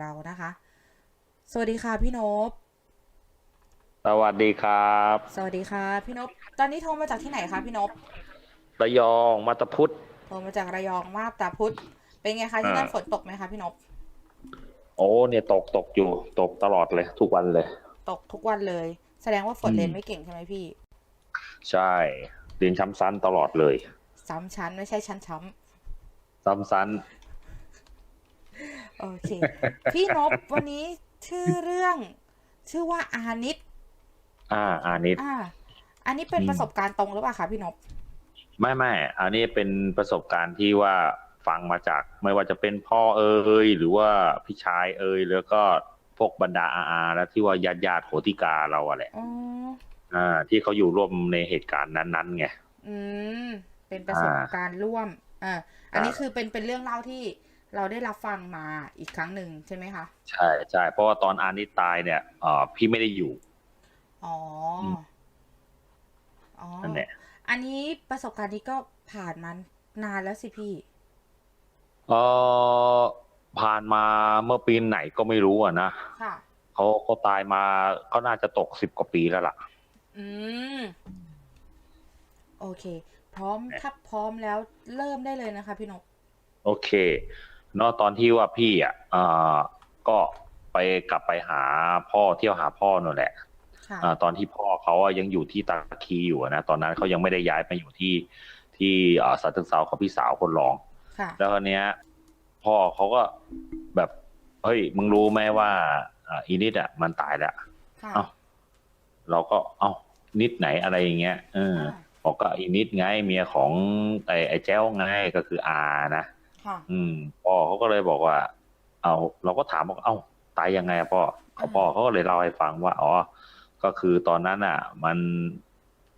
เรานะคะ สวัสดีค่ะพี่นพสวัสดีครับ สวัสดีค่ะพี่นพตอนนี้โทรมาจากที่ไหนคะพี่นพระยองมาตาพุทธโทรมาจากระยองมาบตาพุธเป็นไงคะที่นั่นอ่าฝนตกไหมคะพี่นพโอ้เนี่ยตกตกอยู่ตกตลอดเลย ทุกวันเลย ตกทุกวันเลย แสดงว่าฝนอืมเรียนไม่เก่งใช่ไหมพี่ ใช่เรียนช้ำซ้ำตลอดเลย ซ้ำชั้นไม่ใช่ชั้นช้ซ้ำซ้ำ โอเค พี่นพวันนี้ชื่อเรื่อง ชื่อว่าอานิตำอ่า อานิดอ่า อันนี้เป็นอืมประสบการณ์ตรงหรือเปล่าคะพี่นพไม่ไม่อันนี้เป็นประสบการณ์ที่ว่าฟังมาจาก ไม่ว่าจะเป็นพ่อเอ่ยหรือว่าพี่ชายเอ่ยแล้วก็พวกบรรดาอาอาแล้วที่ว่าญาติญาติๆโหติกาเราอะแหละอ๋ออ่า ที่เขาอยู่ร่วมในเหตุการณ์นั้นๆไงอืมเป็นประสบการณ์ร่วมอ่าอันนี้คือเป็นเป็นเรื่องเล่าที่ เราได้รับฟังมาอีกครั้งหนึ่งใช่ไหมคะ ใช่ใช่เพราะว่าตอนอานิดตายเนี่ยเอ่อพี่ไม่ได้อยู่ อ๋ออมอ๋อ นั่นแหละ อันนี้ประสบการณ์นี้ก็ผ่านมานานแล้วสิพี่ เออผ่านมาเมื่อปีไหนก็ไม่รู้อะนะ ค่ะเขาเขาตายมาเขาน่าจะตกสิบกว่าปีแล้วล่ะ อืม โอเค พร้อมถ้าพร้อมแล้วเริ่มได้เลยนะคะพี่นก โอเค เนาะตอนที่ว่าพี่อะเอ่อก็ไปกลับไปหาพ่อเที่ยวหาพ่อนั่นแหละค่ะอ่าตอนที่พ่อเขาอะยังอยู่ที่ตาคีอยู่อะนะตอนนั้นเขายังไม่ได้ย้ายไปอยู่ที่ที่เอ่อสัตว์เซาของพี่สาวคนรอง ค่ะแล้วคราวเนี้ยพ่อเขาก็แบบเฮ้ยมึงรู้ไหมว่าอ่าอีนิดอะมันตายแล้ว ค่ะเอ้า เราก็เอ้านิดไหนอะไรอย่างเงี้ยเออ อ่าบอกก็อีนิดไงเมียของไอ้ไอ้แจ้วไงก็คืออานะค่ะ อืมพ่อเขาก็เลยบอกว่า เอาเราก็ถามบอกเอ้าตายยังไงอะพ่อเขาพ่อเขาก็เลยเล่าให้ฟังว่าอ๋อก็คือตอนนั้นอะ มัน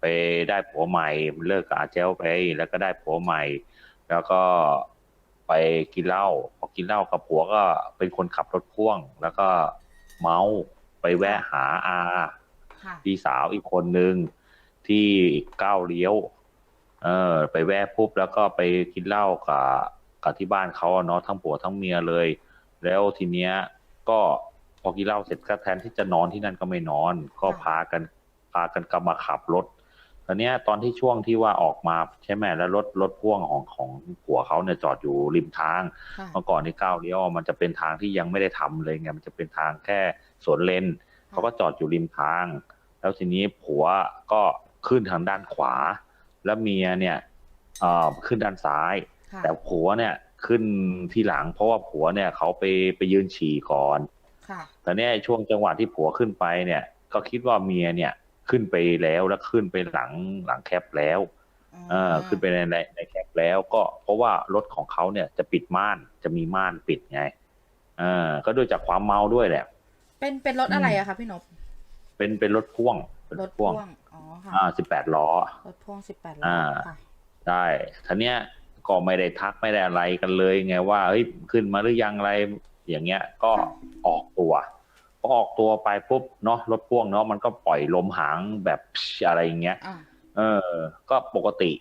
ไปได้ผัวใหม่มันเลิกกับอาแจ้วไป แล้วก็ได้ผัวใหม่ แล้วก็ไปกินเหล้าพอกินเหล้ากับผัวก็เป็นคนขับรถพ่วง แล้วก็เมาไปแวะหาอาค่ะพี่สาวอีกคนนึงที่ก้าวเลี้ยว เออ ไปแวะปุ๊บแล้วก็ไปกินเหล้ากับ กับที่บ้านเขาอะเนาะทั้งผัวทั้งเมียเลย แล้วทีเนี้ยก็พอกินเหล้าเสร็จก็แทนที่จะนอนที่นั่นก็ไม่นอน ก็พากันพากันกลับมาขับรถตอนเนี้ยตอนที่ช่วงที่ว่าออกมาใช่ไหมแล้วรถรถพ่วงของของผัวเขาเนี่ยจอดอยู่ริมทางค่ะเมื่อก่อนที่ก้าวเลี้ยวมันจะเป็นทางที่ยังไม่ได้ทำเลยไงมันจะเป็นทางแค่สวนเลนเขาก็จอดอยู่ริมทาง แล้วทีนี้ผัวก็ขึ้นทางด้านขวา แล้วเมียเนี่ยเอ่อขึ้นด้านซ้ายค่ะ แต่ผัวเนี่ยขึ้นที่หลัง เพราะว่าผัวเนี่ยเขาไปไปยืนฉี่ก่อนค่ะแต่เนี่ยช่วงจังหวะที่ผัวขึ้นไปเนี่ย ก็คิดว่าเมียเนี่ยขึ้นไปแล้วแล้วขึ้นไปหลังหลังแคปแล้วเออขึ้นไปในในในแคปแล้วก็เพราะว่ารถของเขาเนี่ยจะปิดม่านจะมีม่านปิดไงเออก็ด้วยจากความเมาด้วยแหละ เป็นเป็นรถอะไรอะคะพี่นพเป็นเป็นรถพ่วงเป็นรรถถพ่พ่ววงงอ๋อค่ะอ่าสิบแปดล้อรถพ่วงสิบแปดล้ออ่าค่ะได้ท่าเนี้ย ก็ไม่ได้ทักไม่ได้อะไรกันเลยไงว่าเฮ้ยขึ้นมาหรือยังอะไรอย่างเงี้ยก็ออกตัวพอออกตัวไปปุ๊บเนาะรถพ่วงเนาะมันก็ปล่อยลมหางแบบอะไรอย่างเงี้ยอ่าเออ ก็ปกติ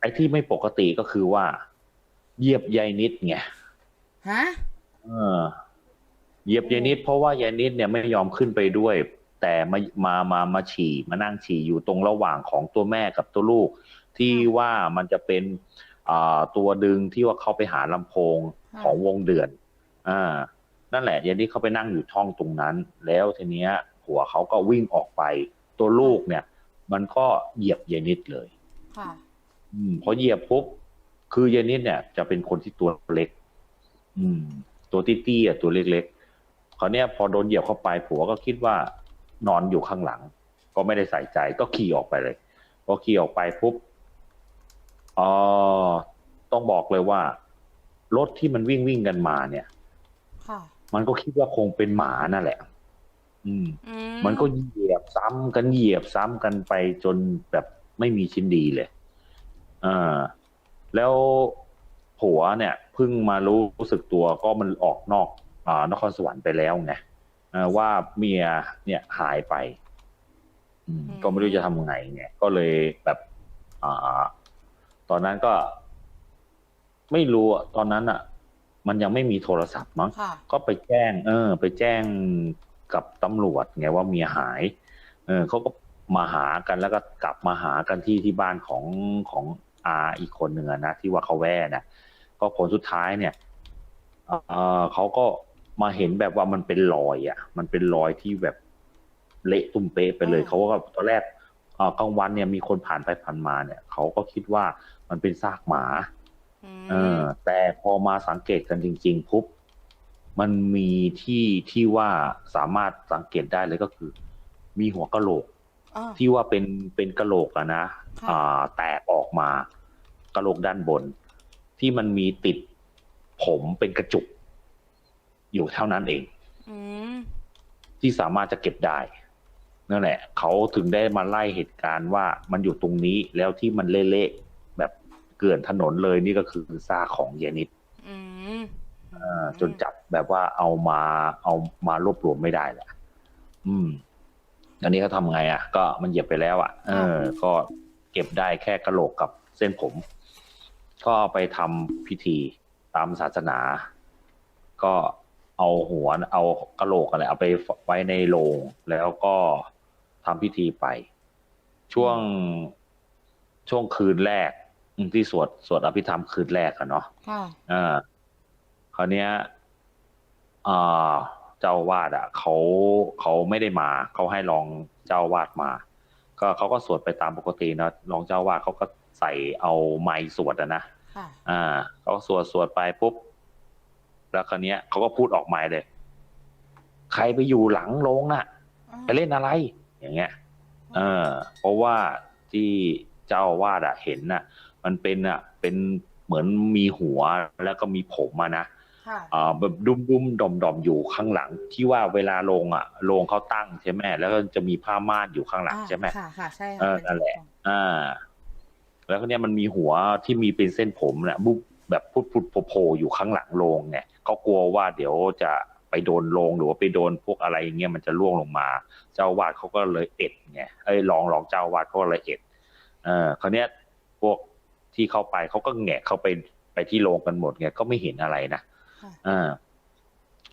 ไอ้ที่ไม่ปกติก็คือว่า เหยียบยายนิดไงฮะเออเหยียบยายนิดเพราะว่ายายนิดเนี่ยไม่ยอมขึ้นไปด้วย แต่มามามามาฉี่มานั่งฉี่อยู่ตรงระหว่างของตัวแม่กับตัวลูก ที่ว่ามันจะเป็นอ่า ตัวดึงที่ว่าเขาไปหาลำโพงค่ะของวงเดือนอ่านั่นแหละยายนิดเขาไปนั่งอยู่ช่องตรงนั้น แล้วทีเนี้ยผัวเขาก็วิ่งออกไป ตัวลูกเนี่ย มันก็เหยียบยายนิดเลยค่ะอืมพอเหยียบปุ๊บคือยายนิดเนี่ย จะเป็นคนที่ตัวเล็ก อืม ตัวตี้ๆอะตัวเล็กๆคราวเนี้ยพอโดนเหยียบเข้าไปผัวก็คิดว่านอนอยู่ข้างหลัง ก็ไม่ได้ใส่ใจก็ขี่ออกไปเลยพอขี่ออกไปปุ๊บเออต้องบอกเลยว่า รถที่มันวิ่งวิ่งกันมาเนี่ยค่ะมันก็คิดว่าคงเป็นหมานั่นแหละ อืมอืมันก็เหยียบซ้ำกันเหยียบซ้ำกันไปจนแบบไม่มีชิ้นดีเลยอ่าแล้วผัวเนี่ยเพิ่งมารู้สึกตัวก็มันออกนอกอ่านครสวรรค์ไปแล้วไงอ่าว่าเมียเนี่ยหายไปอืมก็ไม่รู้จะทำไงไงก็เลยแบบ อ่า ตอนนั้นก็ ไม่รู้อะตอนนั้นอะมันยังไม่มีโทรศัพท์มั้งค่ะก็ไปแจ้ง เออ ไปแจ้งกับตำรวจไงว่าเมียหาย เออเขาก็มาหากันแล้วก็กลับมาหากันที่ที่บ้านของของอาอีกคนหนึ่งอะนะที่ว่าเขาแว่นะก็ผลสุดท้ายเนี่ยเออเขาก็มาเห็นแบบว่ามันเป็นรอยอะ มันเป็นรอยที่แบบเละตุ้มเป๊ะไปเลยอ่าเขาก็ตอนแรกเอ่อกลางวันเนี่ยมีคนผ่านไปผ่านมาเนี่ยเขาก็คิดว่า มันเป็นซากหมาอืมเออแต่พอมาสังเกตกันจริงๆปุ๊บมันมีที่ที่ว่าสามารถสังเกตได้เลยก็คือ มีหัวกะโหลกอ่าที่ว่าเป็นเป็นกะโหลกอะนะค่ะอ่า แตกออกมากะโหลกด้านบน ที่มันมีติดผมเป็นกระจุก อยู่เท่านั้นเองอืมที่สามารถจะเก็บได้นั่นแหละเขาถึงได้มาไล่เหตุการณ์ว่ามันอยู่ตรงนี้แล้วที่มันเละๆแบบ เกลื่อนถนนเลยนี่ก็คือซากของเยนิดอืมอ่าจนจับแบบว่าเอามาเอามารวบรวมไม่ได้แหละอืมอันนี้เขาทำไงอะ ก็มันเหยียบไปแล้วอะ เออ ก็เก็บได้แค่กระโหลกกับเส้นผม ก็เอาไปทำพิธีตามศาสนา ก็เอาหัวเอากระโหลกอะไรเอาไปไว้ในโลงแล้วก็ทำพิธีไป ช่วงช่วงคืนแรกอืม ที่สวดสวดอภิธรรมคืนแรกอะเนาะค่ะอ่าคราวเนี้ยอ่าเจ้าอาวาดอะเขาเขาไม่ได้มาเขาให้รองเจ้าอาวาดมา ก็เขาก็สวดไปตามปกตินะรองเจ้าอาวาดเขาก็ใส่เอาไม้สวดอะนะค่ะอ่าเขาก็สวดสวดไปปุ๊บแล้วคราวเนี้ยเขาก็พูดออกไม้เลย ใครไปอยู่หลังโรงน่ะไปเล่นอะไร อย่างเงี้ย เออ เพราะว่าที่เจ้าอาวาดอะเห็นน่ะ มันเป็นอะเป็นเหมือนมีหัวแล้วก็มีผมอะนะค่ะอ่าแบบดุมดุมดอมดอมๆอยู่ข้างหลัง ที่ว่าเวลาลงอะลงเขาตั้งใช่ไหมแล้วก็จะมีผ้าม่านอยู่ข้างหลังอ่าใช่ไหมค่ะค่ะใช่ค่ะเออเป็นั่นแหละของอ่า แล้วก็เนี้ยมันมีหัวที่มีเป็นเส้นผมนะบุบแบบพุดพุดโผล่โผล่อยู่ข้างหลังโรงเนี่ยเขากลัวว่าเดี๋ยวจะไปโดนโรงหรือว่าไปโดนพวกอะไรอย่างเงี้ยมันจะล่วงลงมา เจ้าอาวาดเขาก็เลยเอ็ดไงเอ้ยลองลองเจ้าอาวาดเขาก็เลยเอ็ด เออคราวเนี้ยพวก ที่เข้าไปเขาก็แงะเข้าไปไปที่โรงกันหมดไงก็ไม่เห็นอะไรนะค่ะอ่า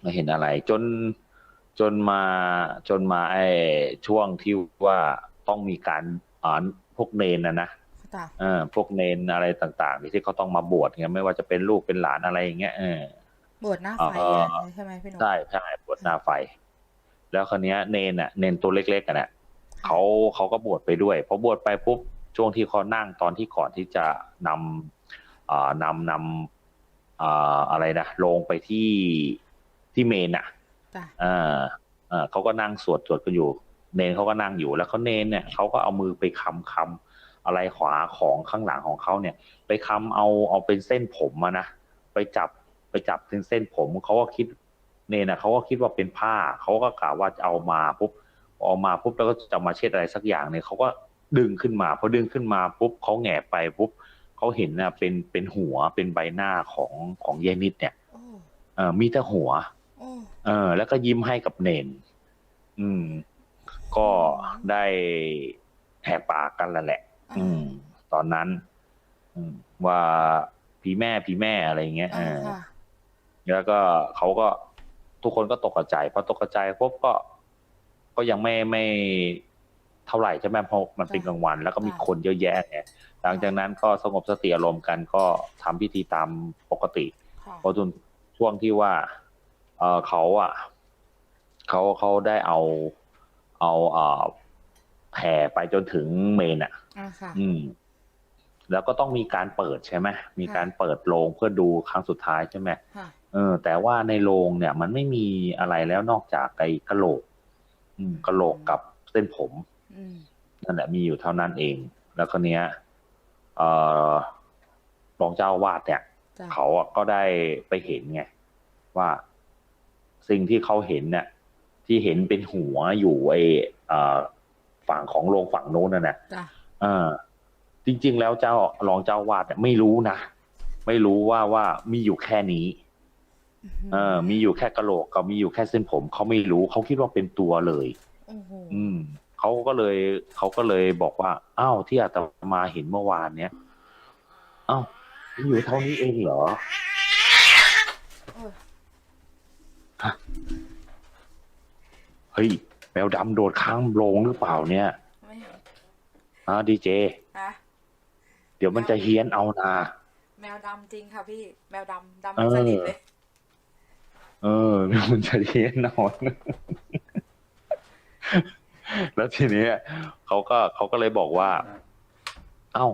ไม่เห็นอะไร จนจนมาจนมาไอ้ช่วงที่ว่าต้องมีการอ่านพวกเนนนะนะจ้ะเออพวกเนนอะไรต่างๆที่เขาต้องมาบวชเงี้ยไม่ว่าจะเป็นลูกเป็นหลานอะไรอย่างเงี้ยเออบวชหน้าไฟเอ่ออะใช่ไหมพี่หนุ่มใช่ใช่บวชหน้าไฟ แล้วคราวเนี้ยเนนอะ เนนตัวเล็กๆกันน่ะเขาเขาก็บวชไปด้วยพอบวชไปปุ๊บ ช่วงที่เขานั่งตอนที่ก่อนที่จะนำอ่านำนำอ่าอะไรนะลงไปที่ที่เมนอะจ้ะอ่าอ่าเขาก็นั่งสวดสวดกันอยู่ เนนเขาก็นั่งอยู่แล้วเขาเนนเนี่ยเขาก็เอามือไปคำคำอะไรขวาของข้างหลังของเขาเนี่ย ไปคำเอาเอาเป็นเส้นผมอะนะไปจับไปจับถึงเส้นผมเขาก็คิดเนนนะเขาก็คิดว่าเป็นผ้าเขาก็กล่าวว่าจะเอามาปุ๊บเอามาปุ๊บแล้วก็จะมาเช็ดอะไรสักอย่างเนี่ยเขาก็ ดึงขึ้นมาพอดึงขึ้นมาปุ๊บเขาแหงไปปุ๊บเขาเห็นนะเป็นเป็นหัวเป็นใบหน้าของของเยนิดเนี่ยโอ้เออมีแต่หัวโอ้เออ แล้วก็ยิ้มให้กับเนนอืม ก็ได้แหกปากกันแล้วแหละ อืม ตอนนั้น อืม ว่าผีแม่ผีแม่อะไรอย่างเงี้ยเออ่าอค่ะแล้วก็เขาก็ทุกคนก็ตกใจพอตกใจปุ๊บก็ ก็ยังไม่ไม่ เท่าไหร่ใช่ไหมเพราะมันเป็นกลางวัน แล้วก็มีคนเยอะแยะไงหลังจากนั้นก็สงบสติอารมณ์กันก็ทำพิธีตามปกติค่ะพอจนช่วงที่ว่า เออเขาอะเขาเขาได้เอาเอาเอ่อแห่ไปจนถึงเมนอะอ่าค่ะอืม แล้วก็ต้องมีการเปิดใช่ไหมมีการเปิดโรงเพื่อดูครั้งสุดท้ายใช่ไหมค่ะเออ แต่ว่าในโรงเนี่ย มันไม่มีอะไรแล้วนอกจากไอ้กะโหลก อืมกะโหลกกับเส้นผมอืม นั่นแหละมีอยู่เท่านั้นเอง แล้วคนเนี้ยเอ่อรองเจ้าอาวาดเนี่ยจ้ะเขาอะก็ได้ไปเห็นไง ว่าสิ่งที่เขาเห็นเนี่ยที่เห็นเป็นหัวอยู่ไอเอ่อฝั่งของโรงฝั่งโน้นน่ะนะจ้ะเออจริง ๆ แล้วเจ้ารองเจ้าวาดเนี่ยไม่รู้นะไม่รู้ว่าว่ามีอยู่แค่นี้เออ มีอยู่แค่กะโหลกกับมีอยู่แค่เส้นผมเขาไม่รู้เขาคิดว่าเป็นตัวเลยโอ้โหอืม เขาก็เลยเขาก็เลยบอกว่าอ้าวที่อาตมาเห็นเมื่อวานเนี้ยอ้าวมันอยู่เท่านี้เองเหรอเฮ้ยแมวดำโดดข้างโรงหรือเปล่าเนี่ยอ่าดีเจเดี๋ยวมันจะเฮี้ยนเอานาแมวดำจริงค่ะพี่ แมวดำดำสนิทเลย เออ มันจะเฮี้ยนนอน แล้วทีเนี้ยเขาก็เขาก็เลยบอกว่า เอ้า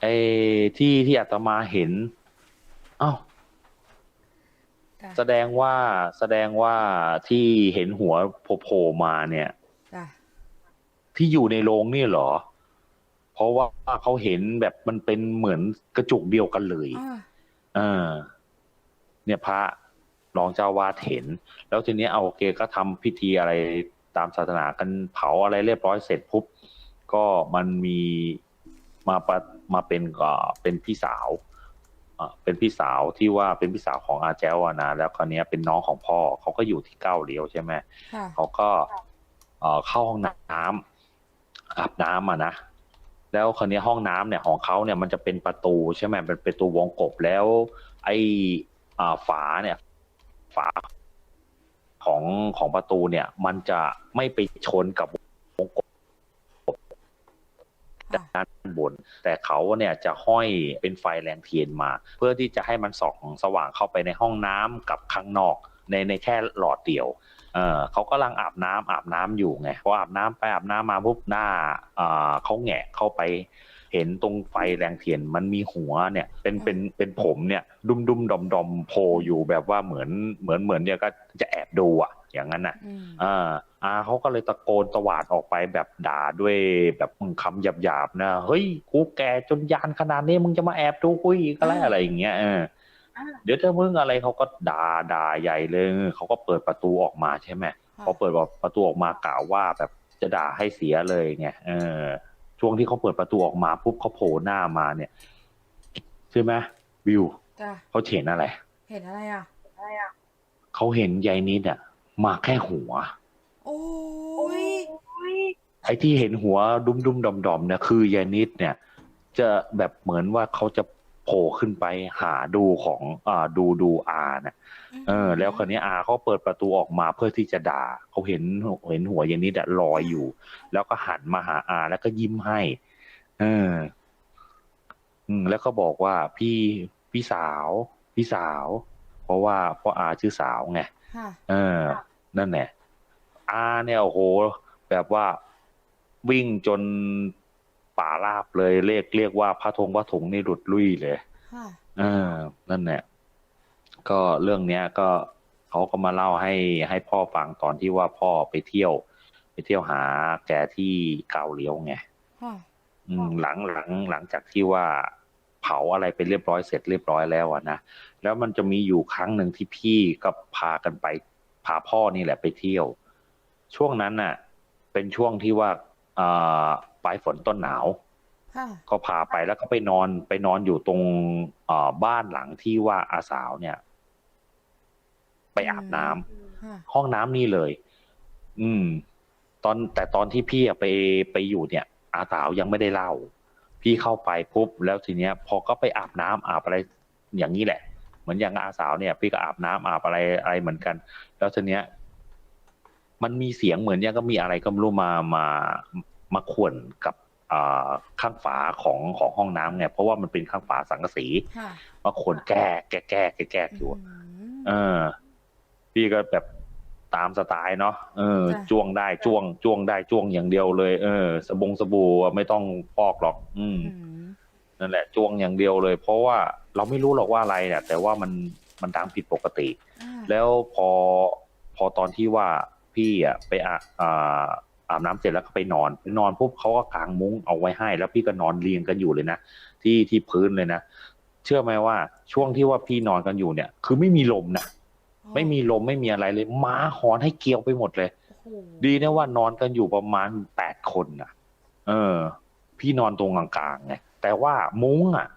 ไอ้ที่ที่อาตมาเห็น เอ้าจ้ะแสดงว่าแสดงว่าที่เห็นหัวโผล่ๆมาเนี่ยจ้ะที่อยู่ในโรงนี่เหรอ เพราะว่าเขาเห็นแบบมันเป็นเหมือนกระจุกเดียวกันเลยอ่าเออเนี่ยพระรองเจ้าวาดเห็น แล้วทีนี้เอาโอเคก็ทำพิธีอะไร ตามศาสนากันเผาอะไรเรียบร้อยเสร็จปุ๊บก็มันมีมาปะมาเป็นก็เป็นพี่สาวอะเป็นพี่สาวที่ว่าเป็นพี่สาวของอาแจ้วอะนะแล้วคราวเนี้ยเป็นน้องของพ่อเขาก็อยู่ที่เก้าเลี้ยวใช่ไหมค่ะเขาก็เอ่อเข้าห้องน้ำอาบน้ำอะนะแล้วคราวนี้ห้องน้ำเนี่ยของเขาเนี่ยมันจะเป็นประตูใช่ไหมเป็นประตูวงกบแล้ว ไอ้อ่าฝาเนี่ย ฝา ของของประตูเนี่ย มันจะไม่ไปชนกับวงกบด้านบน แต่เขาเนี่ยจะห้อยเป็นไฟแรงเทียนมา เพื่อที่จะให้มันส่องสว่างเข้าไปในห้องน้ำกับข้างนอก ในในแค่หลอดเดียวเออเขากำลังอาบน้ำอาบน้ำอยู่ไงพออาบน้ำไปอาบน้ำมาปุ๊บหน้าอ่าเขาแหงะเข้าไป เห็นตรงไฟแรงเทียนมันมีหัวเนี่ย เป็นเป็นเป็นผมเนี่ยดุมดุมดอมดอมโผล่อยู่แบบว่าเหมือนเหมือนเหมือนเนี่ยก็จะแอบดูอะ อย่างนั้นน่ะอืมอ่าอาเขาก็เลยตะโกนตวาดออกไปแบบด่าด้วยแบบคำหยาบๆนะเฮ้ยกูแก่จนยานขนาดนี้มึงจะมาแอบดูกูอีกอะไรอะไรอย่างเงี้ยเอออ่าเดี๋ยวถ้ามึงอะไรเขาก็ด่าด่าใหญ่เลยเขาก็เปิดประตูออกมาใช่ไหมค่ะพอเปิดประตูออกมากล่าวว่าแบบจะด่าให้เสียเลยไงเออ ช่วงที่เขาเปิดประตูออกมาปุ๊บเขาโผล่หน้ามาเนี่ยใช่ไหมวิวจ้ะเขาเห็นอะไร เห็นอะไรอะ เขาเห็นยายนิดอะ มาแค่หัว โอ้ย ไอ้ที่เห็นหัวดุมดุมดอมดอมๆเนี่ยคือยายนิดเนี่ย จะแบบเหมือนว่าเขาจะ โผล่ขึ้นไปหาดูของอ่าดูดูอาเนี่ยเออ แล้วคราวนี้อาเขาเปิดประตูออกมาเพื่อที่จะด่าเขาเห็นเห็นหัวยายนิดอะลอยอยู่ แล้วก็หันมาหาอา แล้วก็ยิ้มให้ เอออืมแล้วก็บอกว่าพี่พี่สาว พี่สาว เพราะว่าเพราะอาชื่อสาวไงค่ะเออ นั่นแหละอาเนี่ยโอ้โห แบบว่าวิ่งจน ป่าราบเลยเรียกเรียกว่าพระธงพระถงนี่หลุดลุ่ยเลยค่ะเออนั่นแหละก็เรื่องเนี้ยก็เขาก็มาเล่าให้ให้พ่อฟังตอนที่ว่าพ่อไปเที่ยว ไปเที่ยวหาแกที่เกาเลียวไงค่ะอืมหลังหลังหลังจากที่ว่าเผาอะไรไปเรียบร้อยเสร็จเรียบร้อยแล้วอะนะแล้วมันจะมีอยู่ครั้งหนึ่งที่พี่ก็พากันไปพาพ่อนี่แหละไปเที่ยว ช่วงนั้นน่ะ เป็นช่วงที่ว่าอ่า ปลายฝนต้นหนาวค่ะก็พาไปแล้วก็ไปนอนไปนอนอยู่ตรงอ่าบ้านหลังที่ว่าอาสาวเนี่ย ไปอาบน้ำค่ะห้องน้ำนี่เลย อืม ตอนแต่ตอนที่พี่อะไปไปอยู่เนี่ย อาสาวยังไม่ได้เล่า พี่เข้าไปปุ๊บแล้วทีเนี้ย พอก็ไปอาบน้ำอาบอะไรอย่างนี้แหละ เหมือนอย่างอาสาวเนี่ย พี่ก็อาบน้ำอาบอะไรอะไรเหมือนกัน แล้วทีเนี้ย มันมีเสียงเหมือนยังก็มีอะไรก็ไม่รู้มามา มาข่วนกับอ่าข้างฝาของของห้องน้ำไงเพราะว่ามันเป็นข้างฝาสังกะสีค่ะมาข่วนแก้แก้แก้แก้แก้อยู่อืมเออ พี่ก็แบบตามสไตล์เนาะเออจ้ะจ้วงได้จ้วง จ้วงได้จ้วงอย่างเดียวเลย เออ สบงสบู่อะไม่ต้องฟอกหรอกอืมอืมนั่นแหละจ้วงอย่างเดียวเลย เพราะว่าเราไม่รู้หรอกว่าอะไรเนี่ยแต่ว่ามันมันดังผิดปกติอ่าแล้วพอพอตอนที่ว่าพี่อะไปอา อ่าอาบน้ำเสร็จแล้วก็ไปนอนไปนอนปุ๊บเขาก็กางมุ้งเอาไว้ให้ แล้วพี่ก็นอนเรียงกันอยู่เลยนะที่ที่พื้นเลยนะเชื่อไหมว่าช่วงที่ว่าพี่นอนกันอยู่เนี่ย คือไม่มีลมนะไม่มีลมไม่มีอะไรเลยม้าหอนให้เกลียวไปหมดเลยโอ้โหดีนะว่านอนกันอยู่ประมาณแปดคนนะเออ พี่นอนตรงกลางๆไงแต่ว่ามุ้งอะ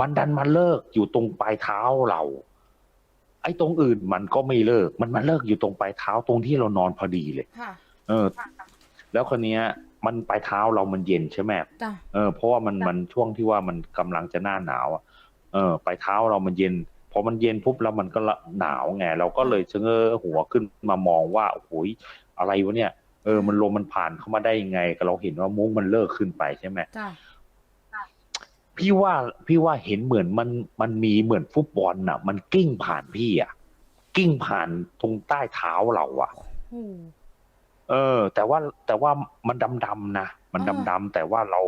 มันดันมาเลิกอยู่ตรงปลายเท้าเรา ไอ้ตรงอื่นมันก็ไม่เลิก มันมาเลิกอยู่ตรงปลายเท้าตรงที่เรานอนพอดีเลยค่ะเออ แล้วคนนี้ยมันปลายเท้าเรามันเย็นใช่ไหมจ้ะ เออเพราะว่ามันมันช่วงที่ว่ามันกำลังจะหน้าหนาวอะเออปลายเท้าเรามันเย็นพอมันเย็นปุ๊บแล้วมันก็ละหนาวไงเราก็เลยชะเง้อหัวขึ้นมามองว่าโอ้โหยอะไรวะเนี่ยเออมันลมมันผ่านเข้ามาได้ยังไงก็เราเห็นว่ามุ้งมันเลิกขึ้นไปใช่ไหม จ้ะ พี่ว่าพี่ว่าเห็นเหมือนมันมันมีเหมือนฟุตบอลน่ะ มันกิ้งผ่านพี่อะ กิ้งผ่านตรงใต้เท้าเราอะ โอ้ เออ แต่ว่าแต่ว่ามันดำๆนะมันอ่าดำๆแต่ว่าเรา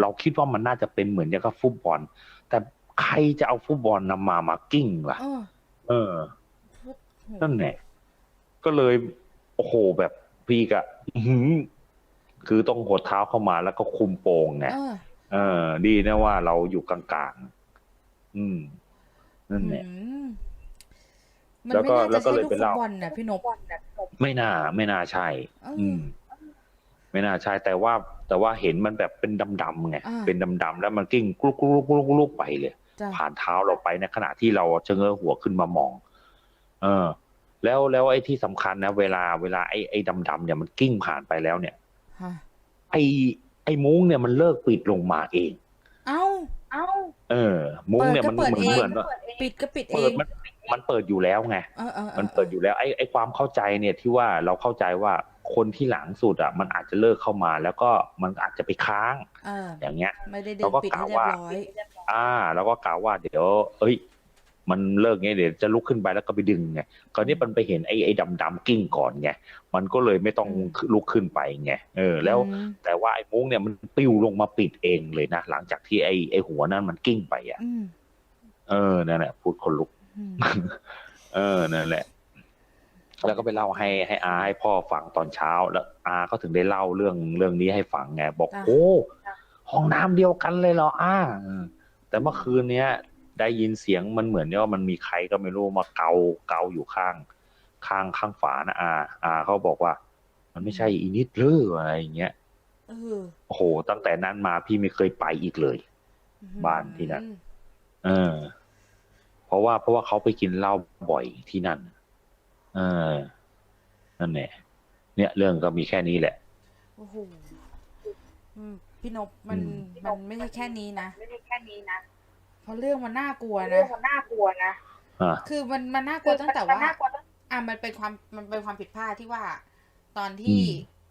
เราคิดว่ามันน่าจะเป็นเหมือนอย่างกับฟุตบอล แต่ใครจะเอาฟุตบอลนำมามากิ้งล่ะ เออเออโหนั่นแหละก็เลยโอ้โหแบบพี่กะอื้อหือคือต้องหดเท้าเข้ามาแล้วก็คุมโปงไงเออเออดีนะว่าเราอยู่กลางๆอืม นั่นแหละอื มมันแล้วไม่ก็น่าแล้จะวก็ใช่เลยลูกไปฟุเล่าตบอลนะพี่นพไม่น่าไม่น่าใช่ เอออ อืม ไม่น่าใช่แต่ว่าแต่ว่าเห็นมันแบบเป็นดำๆไงอ่า เป็นดำๆแล้วมันกิ้งกลุกกลุกกลุกกลุกไปเลย จ้ะผ่านเท้าเราไปในขณะที่เราเชงเง้อหัวขึ้นมามอง เออ แล้วแล้วไอ้ที่สำคัญนะ เวลาเวลาไอ้ไอ้ดำๆเนี่ยมันกิ้งผ่านไปแล้วเนี่ย ฮะไอ้ไอ้มุ้งเนี่ยมันเลิกปิดลงมาเอง เอ้า เอ้า เออ มุ้งเนี่ยมันเปิดเหมืก็อนเปิดเอง เหมือนว่าปิดก็ปิดเอเปิดง มัน มันเปิดอยู่แล้วไงเออเออออมันเปิดอยู่แล้วไอ้ไอ้ความเข้าใจเนี่ยที่ว่าเราเข้าใจว่าคนที่หลังสุดอะมันอาจจะเลิกเข้ามา แล้วก็มันอาจจะไปค้างเอออย่างเงี้ยไม่ได้ดึเรางก็ปิดกะให้เรียบว่าร้อยอ่าแล้วก็กล่าวว่าเดี๋ยว เอ้ย มันเลิกไงเดี๋ยวจะลุกขึ้นไปแล้วก็ไปดึงไงคราวนี้มันไปเห็นไอ้ไอ้ดำดำๆกิ้งก่อนไงมันก็เลยไม่ต้องอืมลุกขึ้นไปไงเออ แล้วอืมแต่ว่าไอ้มุ้งเนี่ยมันปิ้วลงมาปิดเองเลยนะหลังจากที่ไอ้ไอ้หัวนั้นมันกิ้งไปอะอืมเออนั่นแหละพูดคนลุกอืม เออนั่นแหละ แล้วก็ไปเล่าให้ให้อาให้พ่อฟังตอนเช้า แล้วอาก็ถึงได้เล่าเรื่องเรื่องนี้ให้ฟังไงบอกจ้ะโอ้ห้องน้ำเดียวกันเลยเหรออาเออแต่เมื่อคืนเนี้ย ได้ยินเสียงมันเหมือนเนี่ยว่ามันมีใครก็ไม่รู้มาเกาเกาอยู่ข้าง ข้างข้างฝานะอาอาเขาบอกว่า มันไม่ใช่อีนิดหรืออะไรอย่างเงี้ยเออโอ้โหตั้งแต่นั้นมาพี่ไม่เคยไปอีกเลย บ้านที่นั่นเออเพ ราะว่าเพราะว่าเขาไปกินเหล้าบ่อยที่นั่นเออนั่นแหละเนี่ย เรื่องก็มีแค่นี้แหละโอ้โหอืมพี่นพมันอืมมันไม่ใช่แค่นี้นะไม่ได้แค่นี้นะเพราะเรื่องมันน่ากลัวเรื่อนะงมันน่ากลัวนะอะคือมันมันน่ากลัวตั้งแต่มันว่าน่ากลัวตั้งอะมันเป็นความมันเป็นความผิดพลาดที่ว่า ตอนที่อืม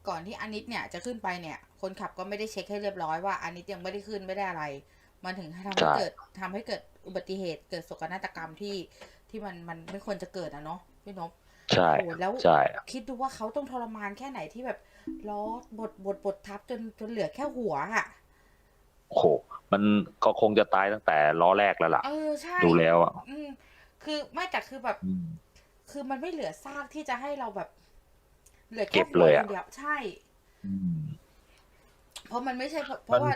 ก่อนที่อานิตเนี่ยจะขึ้นไปเนี่ย คนขับก็ไม่ได้เช็คให้เรียบร้อยว่าอานิตยังไม่ได้ขึ้นไม่ได้อะไร มันถึงทำให้เกิดทำให้เกิด อุบัติเหตุเกิดโศกนาฏกรรมที่ที่มันมันไม่ควรจะเกิดอะเนาะพี่นพใช่โอ้แล้วใช่คิดดูว่าเขาต้องทรมานแค่ไหนที่แบบล้อบดบดบดทับจนจนเหลือแค่หัวอะโอ้โหมันก็คงจะตายตั้งแต่ล้อแรกแล้วล่ะ เออใช่ดูแล้วอะอืมคือไม่แต่คือแบบอืมคือมันไม่เหลือซากที่จะให้เราแบบ เหลือเก็แค่บหัเลวยคอะนเดียวใช่อืมเพราะมันไม่ใช่เพราะเพมันราะว่า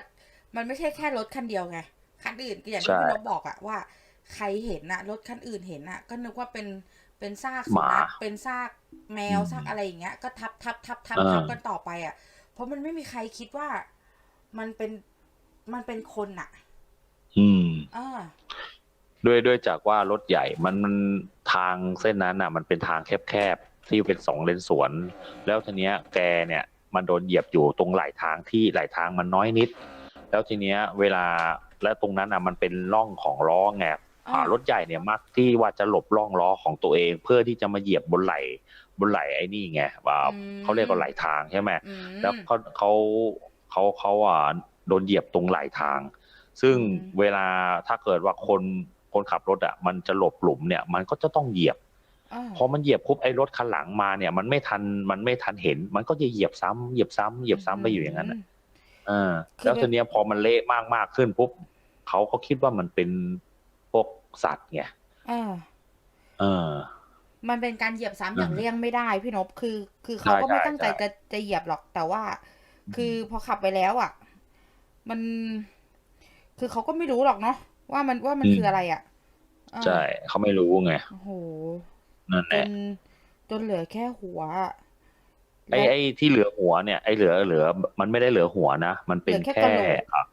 มันไม่ใช่แค่รถคันเดียวไงคั นอื่นก็อย่างใช่ที่พี่นพบอกอะว่า ใครเห็นอะรถคันอื่นเห็นอะก็นึกว่าเป็นเป็นซากหสุมานัขเป็นซากแมวอืมซากอะไรอย่างเงี้ย ก็ทับทับทับทับอ่าทับกันต่อไปอะเพราะมันไม่มีใครคิดว่ามันเป็นมันเป็นคนอะอืมอ่าด้วยด้วยจากว่ารถใหญ่มันมันทางเส้นนั้นอะ มันเป็นทางแคบๆที่เป็นสองเลนสวน แล้วทีเนี้ยแกเนี่ย มันโดนเหยียบอยู่ตรงไหลทางที่ไหลทางมันน้อยนิด แล้วทีเนี้ย เวลา แล้วตรงนั้นอะมันเป็นร่องของล้อไงอ่าอ่ารถใหญ่เนี่ยมักที่ว่าจะหลบร่องล้อของตัวเอง เพื่อที่จะมาเหยียบบนไหลบนไหลไอ้นี่ไงว่าอืมเขาเรียกว่าไหลทางใช่ไหมอืมแล้วเขาเขาเขาเขาอะโดนเหยียบตรงไหลทาง ซึ่งอืมเวลาถ้าเกิดว่าคนคนขับรถอะมันจะหลบหลุมเนี่ยมันก็จะต้องเหยียบอ่าพอมันเหยียบปุ๊บไอ้รถคันหลังมาเนี่ย มันไม่ทันมันไม่ทันเห็น มันก็จะเหยียบซ้ำเหยียบซ้ำเหยียบซ้ำไปอยู่อย่างนั้นน่ะเออคือแล้วทีเนี้ยพอมันเละมากมากๆขึ้นปุ๊บเขาก็คิดว่ามันเป็นพวกสัตว์ไงอ่าเออ มันเป็นการเหยียบซ้ำอืมอย่างเลี่ยงไม่ได้พี่นพคือ คือเขาก็ใช่ไม่ใช่ตั้งใจใช่จะจะเหยียบหรอกแต่ว่า คือพอขับไปแล้วอะ มัน คือเขาก็ไม่รู้หรอกเนาะว่ามันว่ามันคืออะไรอะอ่าใช่เขาไม่รู้ไงโอ้โหนั่นแหจละนจนเหลือแค่หัวอะ ไอ้ไอ้ที่เหลือหัวเนี่ยไอ้เหลือเหลือ มันไม่ได้เหลือหัวนะ มันเป็นเหลือแค่แค่กะโหลกอะ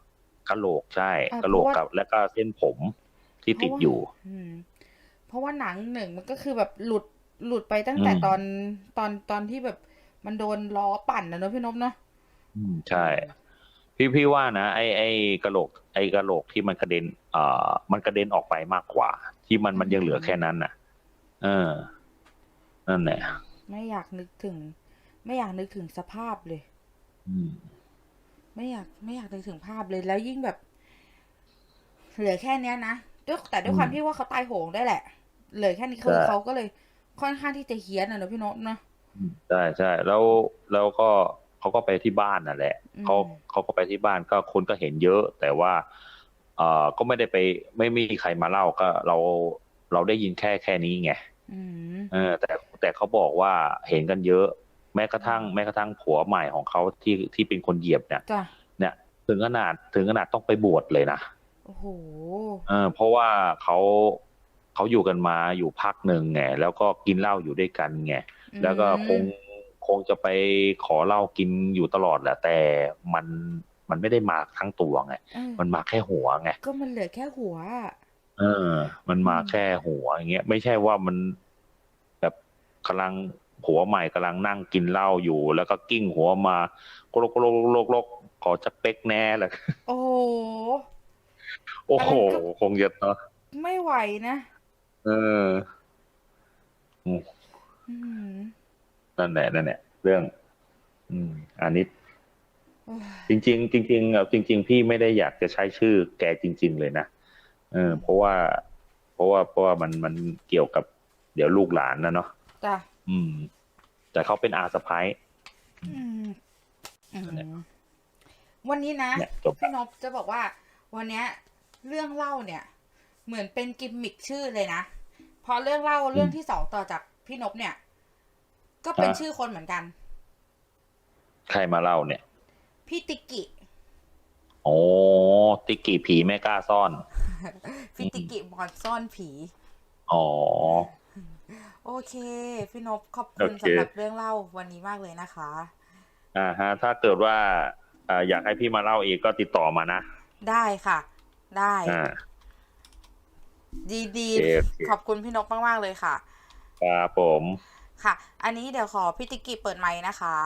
กะโหลกใช่อะกะโหลกเพราะว่ากับ แล้วก็เส้นผมที่ติดอยู่อืมเพราะว่าหนังหนึ่งมันก็คือแบบหลุดหลุดไปตั้งแต่อืมตอนตอนตอนที่แบบมันโดนล้อปั่นนะเนอะพี่นพเนาะอืมใช่ พี่พี่ว่านะไอ้ไอ้กะโหลก ไอ้กะโหลกที่มันกระเด็นเอ่อมันกระเด็นออกไปมากกว่า ที่มันมันยังเหลือแค่นั้นน่ะ เออ นั่นแหละไม่อยากนึกถึง ไม่อยากนึกถึงสภาพเลยอืมไม่อยากไม่อยากนึกถึงภาพเลยแล้วยิ่งแบบ เหลือแค่เนี้ยนะด้วยแต่ด้วยความที่ว่าเขาตายโหงได้วยแหละ เหลือแค่นี้คือใช่เขาก็เลยค่อนข้างที่จะเฮี้ยนอะเนอะพี่นพเนาะใช่ใช่แล้วแล้วก็เขาก็ไปที่บ้านนั่นแหละอืมเขาเขาก็ไปที่บ้านก็คนก็เห็นเยอะ แต่ว่าเอ่อก็ไม่ได้ไป ไม่มีใครมาเล่าก็ เราเราได้ยินแค่แค่นี้ไงอืมเออแต่แต่เขาบอกว่าเห็นกันเยอะ แม้กระทั่งแม้กระทั่งผัวใหม่ของเขาที่ที่เป็นคนเหยียบเนี่ยจ้ะเนี่ยถึงขนาดถึงขนาดต้องไปบวชเลยนะโอ้โหเออเพราะว่าเขาเขาอยู่กันมาอยู่พักหนึ่งไงแล้วก็กินเหล้าอยู่ด้วยกันไงแล้วก็คงคงจะไปขอเหล้ากินอยู่ตลอดแหละ แต่มันมันไม่ได้มาทั้งตัวไงเออมันมาแค่หัวไงก็มันเหลือแค่หัวอะเออ มันมาอืมแค่หัวอย่างเงี้ยไม่ใช่ว่ามันแบบกำลัง ผัวใหม่กำลังนั่งกินเหล้าอยู่ แล้วก็กิ้งหัวมาโกโลกโกโลกโลกโลกขอจะเป๊กแน่เลยโอ้โหโอ้โหอันนั้นก็คงจะเนอะไม่ไหวนะ เอออืมนั่นแหละนั่นแหละเรื่อง อืมอันนี้โอ้ยจริงๆจริงๆอะจริงๆพี่ไม่ได้อยากจะใช้ชื่อแกจริง ๆ เลยนะเออเพราะว่า เพราะว่าเพราะว่ามันมันเกี่ยวกับ เดี๋ยวลูกหลานนะเนาะจ้ะ อืม แต่เขาเป็นอาสะพ้ายอืมอืมนั่นแหละวันนี้นะเนี่ยจบพี่นพจะบอกว่า วันเนี้ยเรื่องเล่าเนี่ย เหมือนเป็นกิมมิคชื่อเลยนะเพราะเรื่องเล่าเรื่องที่สองต่อจากพี่นพเนี่ย ก็เป็นชื่อคนเหมือนกัน ใครมาเล่าเนี่ย พี่ติกิโอ้ติกกี้ผีไม่กล้าซ่อน พี่ติกิบอนซ่อนผี อ๋อ โอเคพี่นพขอบคุณโอเคสำหรับเรื่องเล่าวันนี้มากเลยนะคะ อ่าฮะ ถ้าเกิดว่าอ่าอยากให้พี่มาเล่าอีกก็ติดต่อมานะ ได้ค่ะ ได้อ่าดีดีโอเคโอเคขอบคุณพี่นพมาก ๆ เลยค่ะ ครับผม ค่ะ อันนี้เดี๋ยวขอพี่ติกิเปิดไมค์นะคะ